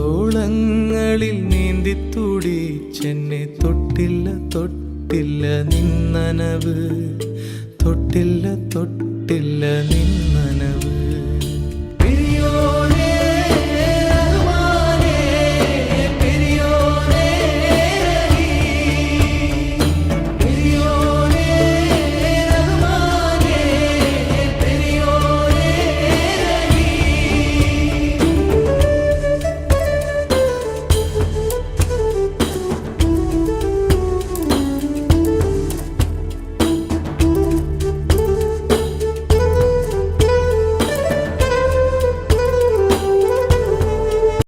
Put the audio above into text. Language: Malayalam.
കൊച്ചോളങ്ങളിൽ നീന്തി തുടിച്ചെന്നെ തൊട്ടില്ല തൊട്ടില്ല നിന്നനവ്. തൊട്ടില്ല തൊട്ടില്ല നിന്ന